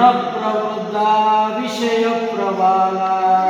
गुणप्रवृद्धा विषयप्रवाला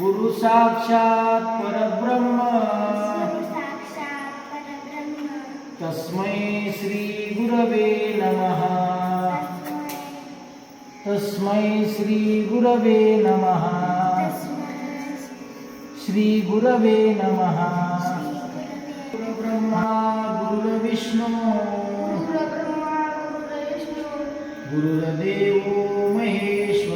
गुरु साक्षात् परब्रह्म। तस्मै श्री गुरवे नमः। तस्मै श्री गुरवे नमः। श्री गुरवे नमः। गुरुब्रह्मा गुरुर्विष्णू। गुरुर्देवो महेश्वरा।